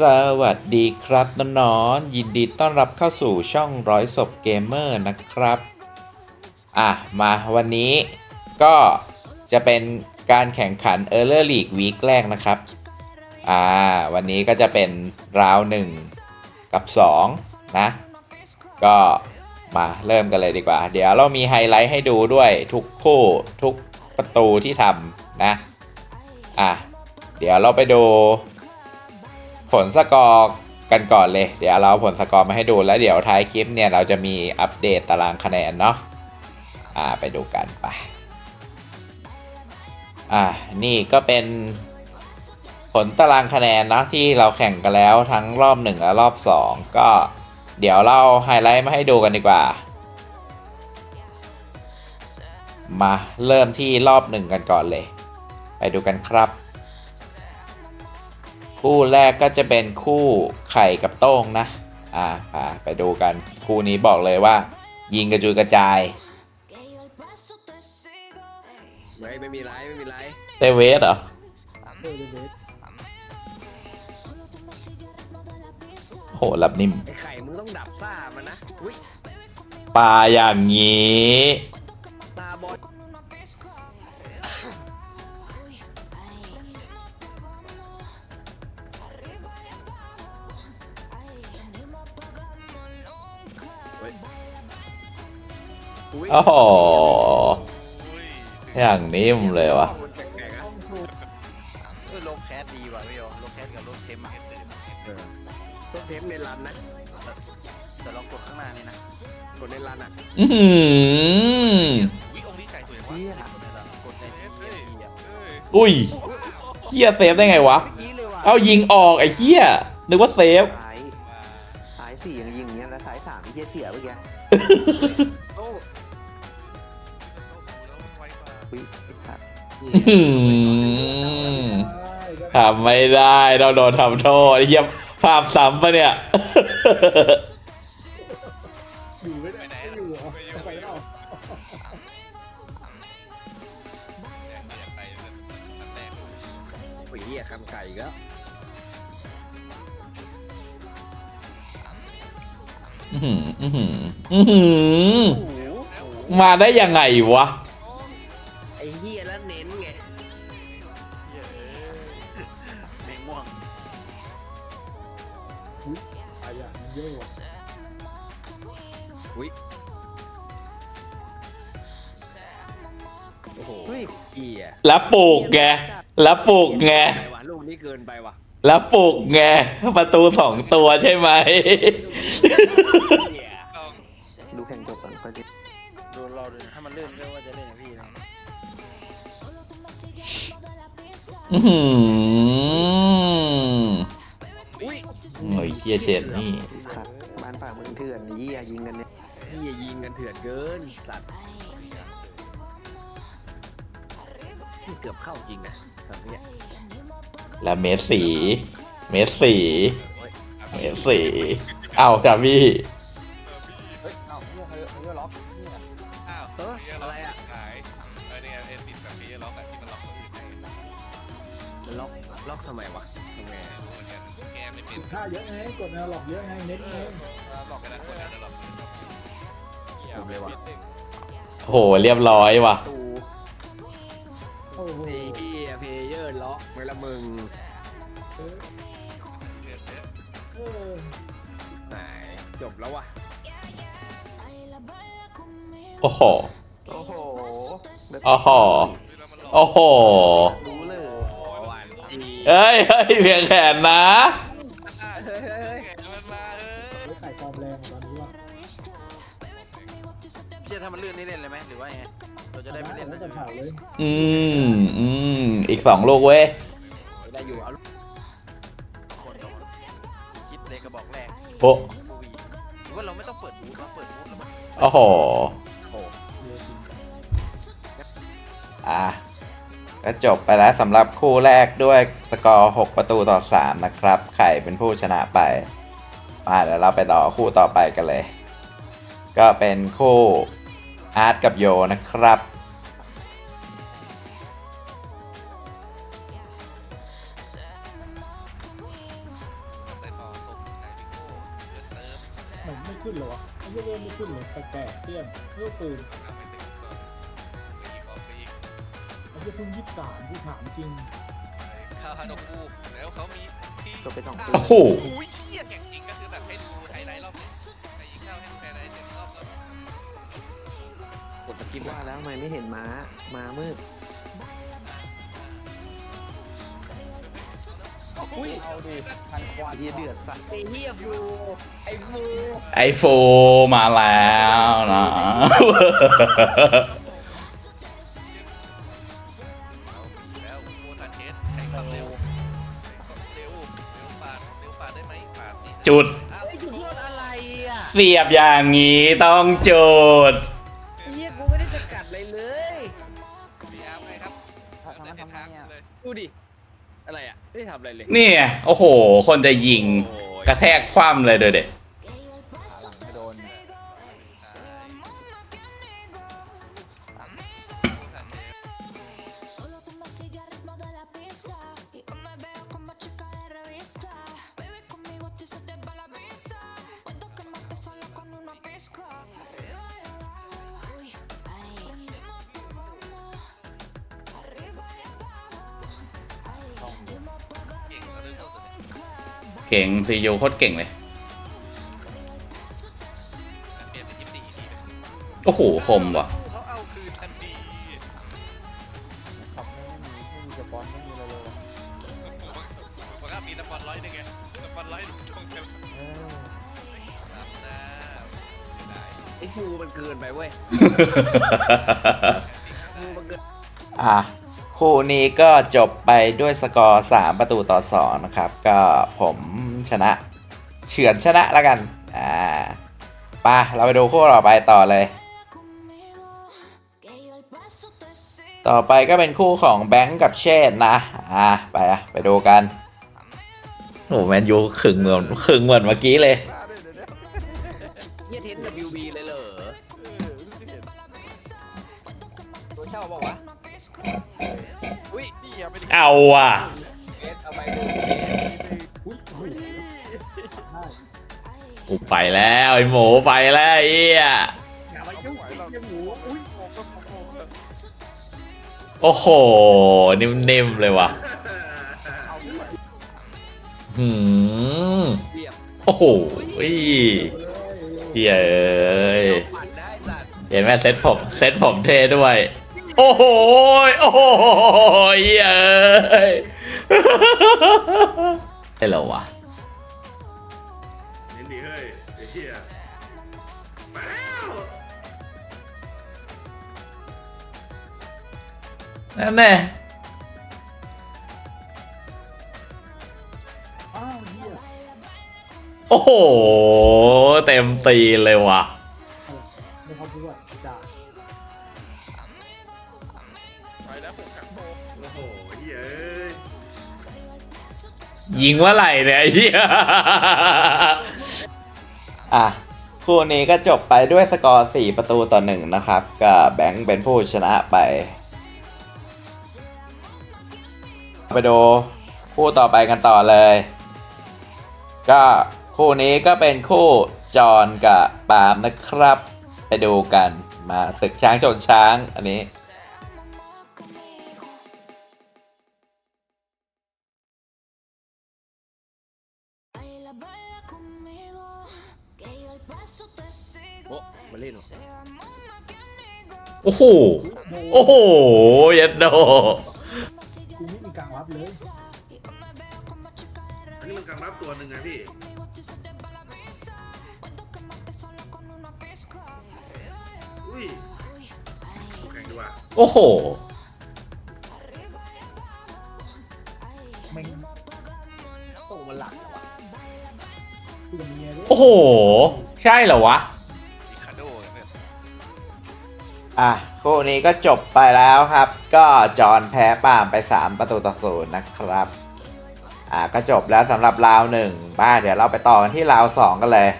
สวัสดีครับน้องๆยินดีต้อนรับเข้าสู่ช่องร้อยศพเกมเมอร์นะครับ อะ มาวันนี้ก็จะเป็นการแข่งขัน e a r l e r League Week แรกนะครับ อ่า วันนี้ก็จะเป็นราวหนึ่งกับ 2 นะ ก็มาเริ่มกันเลยดีกว่า เดี๋ยวเรามีไฮไลท์ให้ดูด้วยทุกคู่ทุกประตูที่ทำนะ อะ เดี๋ยวเราไปดู ผลสกอร์กันก่อนเลย เดี๋ยวเราเอาผลสกอร์มาให้ดูแล้วเดี๋ยวท้ายคลิปเนี่ยเราจะมีอัปเดตตารางคะแนนเนาะอ่าไปดูกันไปอ่านี่ก็เป็นผลตารางคะแนนนะที่เราแข่งกันแล้วทั้งรอบ 1 และรอบ 2 ก็เดี๋ยวเราไฮไลท์มาให้ดูกันดีกว่า มาเริ่มที่รอบ 1 กันก่อนเลย ไปดูกันครับ คู่แรกก็จะเป็นคู่ไข่กับโต้งนะ อ่าอ่าไปดูกัน คู่นี้บอกเลยว่า ยิงกระจุยกระจาย ไม่ไม่มีไรไม่มีไรเตเวสเหรอ โหรับนิ่ม ไอ้ไข่มึงต้องดับซ่ามันนะอุ้ยปลาอย่างนี้ โอ้โหอย่างนิ่มเลยวะมันแปลกๆอะเออโลแคสดีว่ะพี่โยโลแคสกับโลเทมอะเออต้นเทปในรันนะแต่เรากดข้างหน้านี่นะกดในรันอะอื้อหือวิองค์นี้ไก่สวยว่ะเฮียกดในนั้นกดในเอฟเอฟอะอุ้ยเฮียเซฟได้ไงวะเมื่อกี้เลยว่ะเอายิงออกไอ้เฮียนึกว่าเซฟสายสายสี่ยังยิงอย่างเงี้ยแล้วสายสามที่เสียเมื่อกี้ โอ้ไวกว่าวิไอ้สัตว์อื้อหือทำไม่ได้เราโดนทำโทษไอ้เฮียภาพซ้ำปะเนี่ยไปไหนอยู่ไปอยู่ไปแล้วอยากไปมันแตกโหเหี้ยคำไก่ก็อื้อหืออื้อหืออื้อหือมาได้ยังไงวะ ไอ้เหี้ยแล้วเน้นไงเหี้ยเอ้ยแมงม่วงอุ้ยโอ้โหเฮ้ยเหี้ยแล้วปลูกไงแล้วปลูกไงไปว่ะลูกนี้เกินไปว่ะแล้วปลูกไงประตูสองตัวใช่ไหม เหี้ยต้องดูแข่งจบก่อนค่อยดิดูรอดูนะถ้ามันเลื่อนก็ว่าจะเล่นอย่างพี่นะ อื้อหืออุ้ยโอ้ยเฮียเชนนี่ สัตว์บ้านป่าเมืองเถื่อนไอ้เหี้ยยิงกันเนี่ยเหี้ยยิงกันเถื่อนเกินสัตว์เกือบเข้าจริงนะตอนเนี้ยแล้วเมสสี เมสสี เมสสี เอ้าจ้าพี่ ล็อกล็อกทำไมวะทำไงรู้เหมือนกันแกไม่เป็นค่าเยอะไงกดแนวหลอกเยอะไงเน็ตไงล็อกกันนะคนนั้นล็อกผมเลยว่ะโหเรียบร้อยว่ะ ตูโอ้โหไอ้เหี้ยเพลเยอร์ล็อกไม่ละมึงเออไหนจบแล้ววะโอ้โห โอ้โหแบบโอ้โห โอ้โหรู้เลยวันดี เอ้ยเฮ้ยเพียงแขนนะเฮ้ยเฮ้ยเฮ้ยแกมันมาเออไม่ขายความแรงตอนนี้ว่ะพี่จะทำมันเลื่อนนี่เล่นเลยไหมหรือว่าไงเราจะได้ไม่เล่นแล้นะวจะเผาเลยอืมอืมอีกสองลูกเว้ย ได้อยู่เอาคนเดียวคิดเลยกระบอกแรกโอ้บูวีหรือว่าเราไม่ต้องเปิดบูธเราเปิดบูธแล้วมันโอ้โหอ้อะ ก็จบไปแล้วสำหรับคู่แรกด้วยสกอร์ 6 ประตูต่อ 3 นะครับ ไข่เป็นผู้ชนะไป มาเดี๋ยวเราไปต่อคู่ต่อไปกันเลย ก็เป็นคู่อาร์ตกับโยนะครับไม่ขึ้นหรอวะไม่เริ่มไม่ขึ้นหรอแปลกๆเตี้ยมเพื่อปืน ไอ้เหี้ยเพิ่งยี่สิบสามผู้ถามจริงข้าวฮานกคูแล้วเขามีที่จบไปสองปีโอ้โหโอ้ยเหี้ยแข่งจริงก็คือแบบให้ดูไฮไลท์รอบนี้แต่ยิงเข้าให้ดูไฮไลท์เจ็ดรอบแล้วกดสกิปว่าแล้วทำไมไม่เห็นม้า ม้ามืด อุ้ยเอาดิพันควานเหี้ยเดือดสัตว์ไอ้เหี้ยฟูไอ้ฟูไอโฟมาแล้วนะ สียบอย่างนี้ต้องจุดไอ้เหี้ยกูไม่ได้สกัดอะไรเลย ดีอาร์ไงครับแล้วแต่ทิศทางเลยดูดิ อะไรอะ ไม่ได้ทำอะไรเลย นี่ไงโอ้โห คนจะยิงโอ้ยกระแทกคว่ำเลยเด็ดไม่โเก่งซีโยโคตรเก่งเลย เปลี่ยนเป็นยิปซีดีไปโอ้โห คมว่ะ เขาเอาคืนทันทีขับไม่มีไม่มีสปอนไม่มีอะไรเลยผมว่ามีตะปอนร้อยหนึ่งไงตะปอนร้อยหนึ่งตรงกันรับหน้าเสียดายไอ้ฟูมันเกินไปเว้ย ฟูมันเกินอะ คู่นี้ก็จบไปด้วยสกอร์ 3 ประตูต่อ 2 นะครับ ก็ผมชนะเฉือนชนะแล้วกัน อ่าไปเราไปดูคู่ต่อไปต่อเลย ต่อไปก็เป็นคู่ของแบงก์กับเชษนะ อะไปอะไปดูกันโอ้แมนยูขึงเหมือนขึงเหมือนเมื่อกี้เลย เอาไปดิเอาอะเอสเอาไปดูเอสอุ้ยอุ้ยได้กูไปแล้วไอ้หมูไปแล้วไอ้เอี้ยอย่ามายุ่งไอ้หมูอุ้ยโอ้โหโอ้โหโอ้โห นิ่มๆเลยว่ะหืมเรียบโอ้โหเหี้ยเอ้ย ปั่นได้สัตว์เห็นไหมเซ็ตผมเซ็ตผมเท่ด้วย โอ้โหโอ้โหเหี้ยเอ้ยได้เหรอวะเห็นดิเฮ้ยไอ้เหี้ยนั่นแน่อ้าวเหี้ยโอ้โห เต็มตีนเลยว่ะ ยิงเมื่อไหร่เนี่ยไอ้เหี้ยอะคู่นี้ก็จบไปด้วยสกอร์ 4 ประตูต่อ1นะครับ ก็แบงค์เป็นผู้ชนะไป ไปดูคู่ต่อไปกันต่อเลย ก็คู่นี้ก็เป็นคู่จอห์นกับปาล์มนะครับ ไปดูกันมาศึกช้างชนช้างอันนี้ อ้โห โอ้โหยัดโด Me sigue กูไม่มีกลางรับเลย Y yo me veo como chica de อันนี้มัน revista กำรับตัวหนึ่งไงพี่ Conmigo a ti se te va la vista Puedo quemarte solo con una pizca Arriba y abajo อุ้ย Uy, ay แข่งดีกว่าโอ้โห Arriba y abajo Ay, แม่งโอ้มันหลักเหรอวะกูกับเมียด้วยโอ้โห ใช่เหรอวะ อะคู่นี้ก็จบไปแล้วครับ ก็จอนแพ้ป่ามไป 3 ประตูต่อศูนย์นะครับ อะก็จบแล้วสำหรับราวหนึ่งมาเดี๋ยวเราไปต่อกันที่ราวสองกันเลย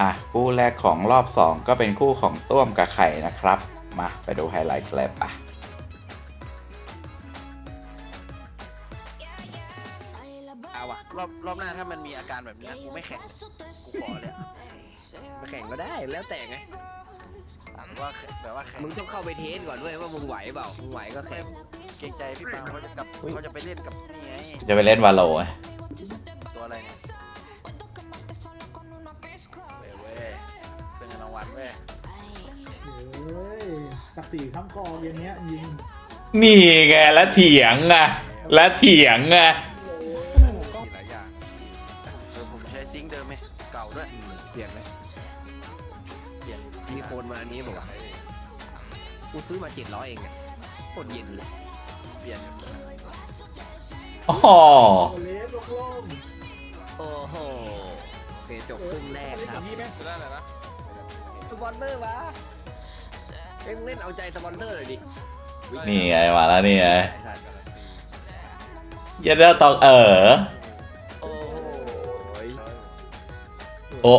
อะคู่แรกของรอบ 2 ก็เป็นคู่ของต้วมกับไข่นะครับ มาไปดูไฮไลท์กันเลยปะ รอบรอบหน้าถ้ามันมีอาการแบบนี้นะกูไม่แข่งกูขอเลยอะมาแข่งก็ได้แล้วแต่ไง แบบว่าแบบว่าแข่งมึงต้องเข้าไปเทสก่อนด้วยว่ามึงไหวเปล่า มึงไหวก็แข่งเกรงใจพี่ปาเขาจะกลับเขาจะไปเล่นกับนี่ไงจะไปเล่นวาโลไงตัวอะไรเนี่ยเว้ยเว้ยเป็นเงินรางวัลเว้ยเฮ้ยตักสี่ข้ามคออย่างเงี้ยยิง นี่ไงแล้วเถียงอะแล้วเถียงอะ กูซื้อมาเจ็ดร้อยเองอะโคตรเย็นเลย เปลี่ยนอยู่อ๋อโอเลสโล่งโอ้โหโอเคจบครึ่งแรกครับนี่ไหมจะได้อะไรนะสปอนเซอร์วะเอ็งเล่นเอาใจสปอนเซอร์เลยดินี่ไงมาแล้วนี่ไงใช่อยันเดอร์ตองเออ โอ้โหโอ้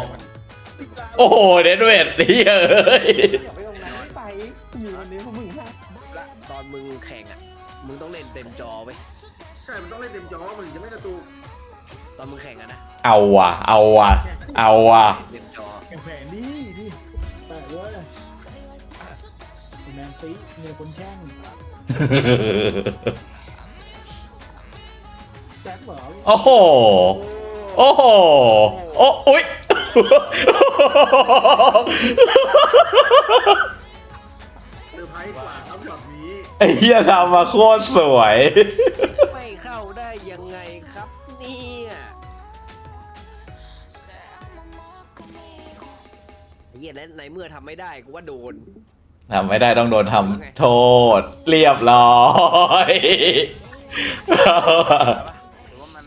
โอ้โหเดนเวดนี่เอ้ย มึงแข่งอะ มึงต้องเล่นเต็มจอไว้ยใช่มันต้องเล่นเต็มจอมันถึงจะไม่กระตุกตอนมึงแข่งอะนะเอาว่ะ เอาว่ะ เอาว่ะ เต็มจอแข่งแผนดีดิแต่เว้ยแมนซีมีคนแช่งแจ็คเหรอโอ้โห โอ้โห โอ้อุ๊ยเซอร์ไพรส์กว่าครับช็อตนี้ ไอ้เหี้ยทำมาโคตรสวย ไม่เข้าได้ยังไงครับเนี่ยเฮียแล้วในเมื่อทำไม่ได้กูว่าโดน ทำไม่ได้ต้องโดนทำโทษ เรียบร้อย หรือว่ามัน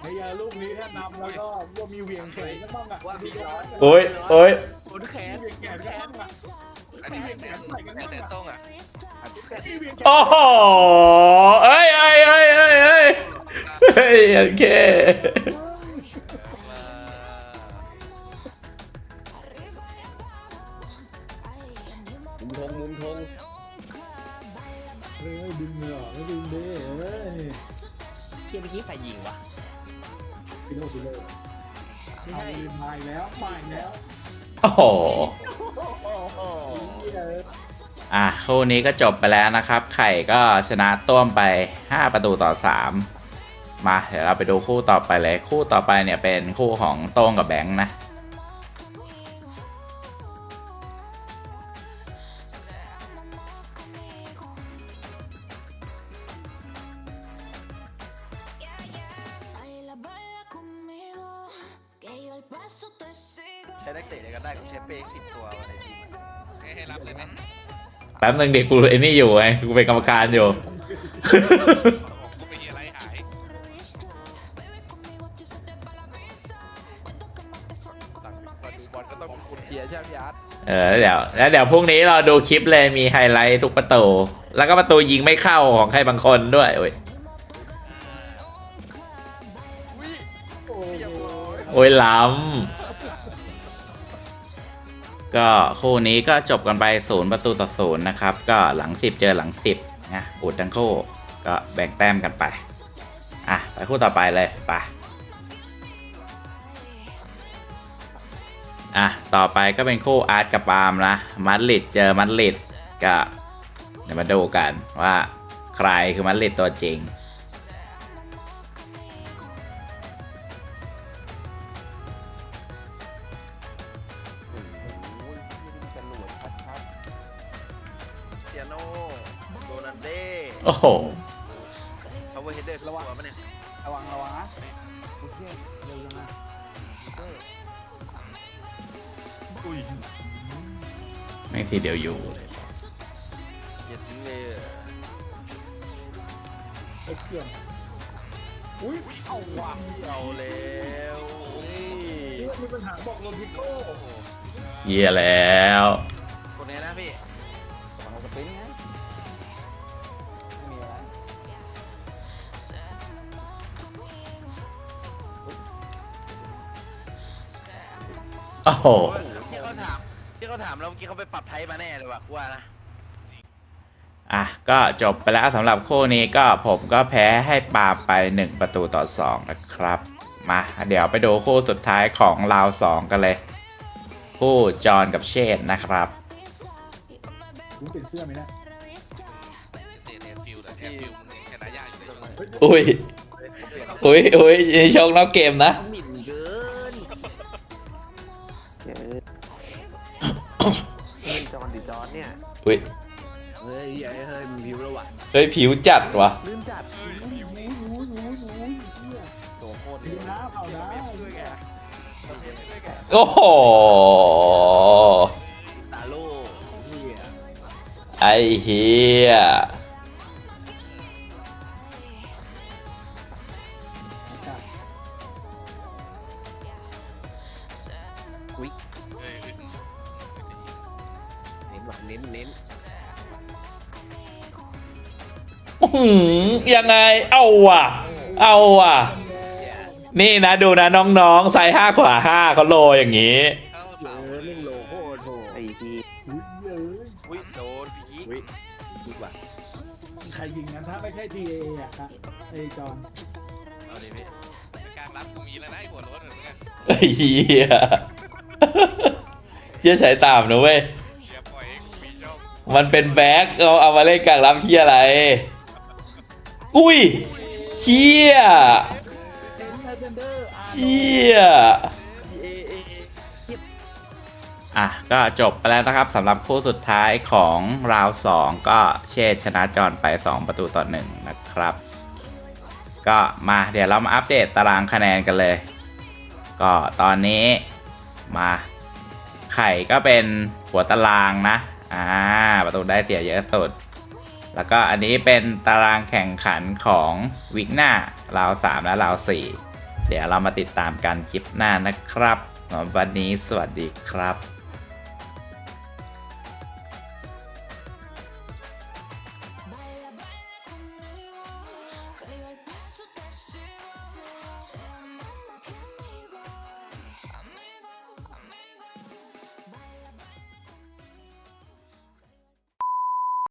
ไอ้ยาลูกนี้ถ้านำแล้วก็ว่ามีเหวียงแขนก็ต้องอะว่าพี่ร้อนโอ้ยโอ้ยโดนแขนเหวียงแขนก็ต้องอะอันนี้เป็นแต่แต่ต้องอะเหวียงแขน โอ้โหเอ้ยเอ้ยเอ้ยเอ้ยเอ้ยเฮ้ยโอเคมุมทงมุมทงเฮ้ยดึงเหรอไม่ดึงเด้เฮ้ยเชี่ยเมื่อกี้ใครยิงวะพิโลพิโลเอามาอีกแล้วมาอีกแล้วโอ้โห โอ้โห อะคู่นี้ก็จบไปแล้วนะครับ ไข่ก็ชนะต้วมไป 5 ประตูต่อ 3 มาเดี๋ยวเราไปดูคู่ต่อไปเลยคู่ต่อไปเนี่ยเป็นคู่ของโต้งกับแบงค์นะ Baila, baila conmigo, que yo el paso te sigo. ใช้นักเตะเดียวกันได้ผมใช้เป้สิบตัวในทีมอะให้ให้รับเลยไหม แป๊บนึงเด็กกูไอ้นี่อยู่ไงกูเป็นกรรมการอยู่ผมกูไปเฮียไรหาย Baby, conmigo a ti se te va la brisa. Puedo quemarte solo con una ก่อนดู pizca. บอลก็ต้องมีคนเชียร์ใช่ไหมพี่อาร์ตเออแล้วเดี๋ยวแล้วเดี๋ยวพรุ่งนี้เราดูคลิปเลยมีไฮไลท์ทุกประตู แล้วก็ประตูยิงไม่เข้าของใครบางคนด้วยโอ้ยอุ้ยโอ้เรียบโหร้อยโอ้ยล้ำ ก็คู่นี้ก็จบกันไปศูนย์ประตูต่อศูนย์นะครับ ก็หลังสิบเจอหลังสิบนะอุดทั้งคู่ก็แบ่งแต้มกันไป อะ ไปคู่ต่อไปเลยไปอะ ต่อไปก็เป็นคู่อาร์ตกับปาล์มนะมัดลิดเจอมัดลิดก็เดี๋ยวมาดูกันว่าใครคือมัดลิดตัวจริง เทียโนโดนันเด้โอ้โห พาวเวอร์เฮดเดอร์ระวังปะเนี่ยระวังระวังนะโอเคเร็วจังนะแม่งทีเดียวอยู่เลยอย่าทิ้งเลยอะไอ้เกี่ยงอุ้ยเอาว่ะเอาแล้วนี่นี่มีปัญหาบอกโรบิโก้เยี่ยแล้ว คนนี้นะพี่ระวังส ปรินต์ไงไม่มีอะไรโอ้โห ที่เขาถามที่เขาถามแล้วเมื่อกี้เขาไปปรับไทยมาแน่เลยว่ะกูว่านะ อะ ก็จบไปแล้วสำหรับคู่นี้ก็ผมก็แพ้ให้ปาไป 1 ประตูต่อ 2 นะครับ มา เดี๋ยวไปดูคู่สุดท้ายของราว 2 กันเลย คู่จอห์นกับเชษฐ์นะครับ คุณเปลี่ยนเสื้อไหมเนะเดนแอนฟิลด์แอนฟิลด์มันยังชนะยากอยู่เลยอุ้ยอุ้ยอุ้ยนี่ชงนอกเกมนะ หมิ่นเกินเจอเป็นจอนดิจอนเนี่ย อุ้ย เฮ้ยเฮ้ยเฮ้ยมันพิวแล้วว่ะเฮ้ย ผิวจัดวะลื่นจัดหูหูหูหูหูเหี้ยตัวโคตรดีนะเอานะโอ้โหตาโล่เฮีย ไอเฮียวิเฮ้ยเน้นว่ะเน้นเน้นยังไง เอาว่ะ เอาว่ะ นี่นะดูนะน้องๆใส่ห้าขวาห้าเขาโลอย่างนี้ ทีเออะครับไอ้จอนเอาดิพี่การรับกูมีแล้วนะไอ้หัวโล้นเหมือนกันไอ้เฮียเชี่ยใช้ตามนะเว้ย อย่าปล่อยให้กูมีช่องมันเป็นแบ็คเอาเอามาเล่นกลางรับเฮียอะไร อุ้ยเฮียเอ็นเดนเดอร์อาร์เฮีย อะก็จบไปแล้วนะครับสำหรับคู่สุดท้ายของราวสองก็เชษฐ์ชนะจอนไป 2 ประตูต่อหนึ่งนะครับ ก็มาเดี๋ยวเรามาอัปเดตตารางคะแนนกันเลย ก็ตอนนี้มาไข่ก็เป็นหัวตารางนะอ่าประตูได้เสียเยอะสุด แล้วก็อันนี้เป็นตารางแข่งขันของวิกหน้าราว 3 และราว 4 เดี๋ยวเรามาติดตามกันคลิปหน้านะครับวันนี้สวัสดีครับ